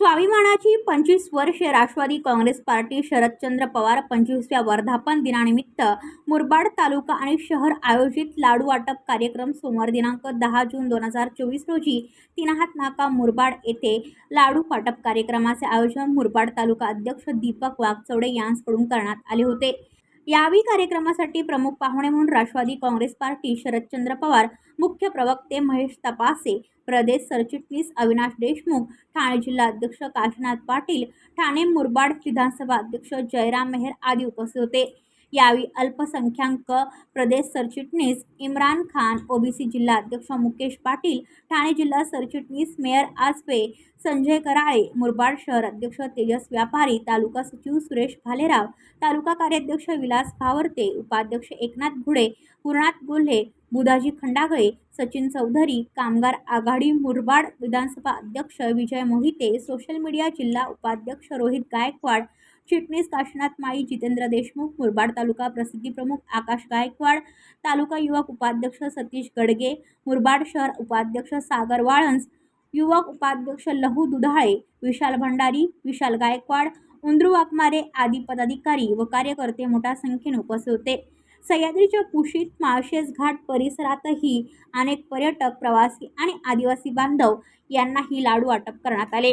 स्वाभिमानाची पंचवीस वर्षे राष्ट्रवादी काँग्रेस पार्टी शरदचंद्र पवार पंचवीसव्या वर्धापन दिनानिमित्त मुरबाड तालुका आणि शहर आयोजित लाडू वाटप कार्यक्रम सोमवार दिनांक दहा जून दोन हजार चोवीस रोजी तिनाहात नाका मुरबाड येथे लाडू वाटप कार्यक्रमाचे आयोजन मुरबाड तालुका अध्यक्ष दीपक वाघचौडे यांकडून करण्यात आले होते. यावेळी कार्यक्रमासाठी प्रमुख पाहुणे म्हणून राष्ट्रवादी काँग्रेस पार्टी शरदचंद्र पवार मुख्य प्रवक्ते महेश तपासे प्रदेश सरचिटणीस अविनाश देशमुख ठाणे जिल्हा अध्यक्ष काशीनाथ पाटील ठाणे मुरबाड विधानसभा अध्यक्ष जयराम मेहर आदी उपस्थित होते. यावेळी अल्पसंख्याक प्रदेश सरचिटणीस इम्रान खान ओबीसी जिल्हा अध्यक्ष मुकेश पाटील ठाणे जिल्हा सरचिटणीस मेयर आजपे संजय कराळे मुरबाड शहर अध्यक्ष तेजस व्यापारी तालुका सचिव सुरेश भालेराव तालुका कार्याध्यक्ष विलास भावरते उपाध्यक्ष एकनाथ घुडे गुरुनाथ गोल्हे बुधाजी खंडागळे सचिन चौधरी कामगार आघाडी मुरबाड विधानसभा अध्यक्ष विजय मोहिते सोशल मीडिया जिल्हा उपाध्यक्ष रोहित गायकवाड चिटणीस काशनाथ माई जितेंद्र देशमुख मुरबाड तालुका प्रसिद्धी प्रमुख आकाश गायकवाड तालुका युवक उपाध्यक्ष सतीश गडगे मुरबाड शहर उपाध्यक्ष सागर वाळंस युवक उपाध्यक्ष लहू दुधाळे विशाल भंडारी विशाल गायकवाड उंद्रू वाकमारे आदी पदाधिकारी व कार्यकर्ते मोठ्या संख्येने उपस्थित होते. सह्याद्रीच्या कुशीत माळशेज घाट परिसरातही अनेक पर्यटक प्रवासी आणि आदिवासी बांधव यांनाही लाडू वाटप करण्यात आले.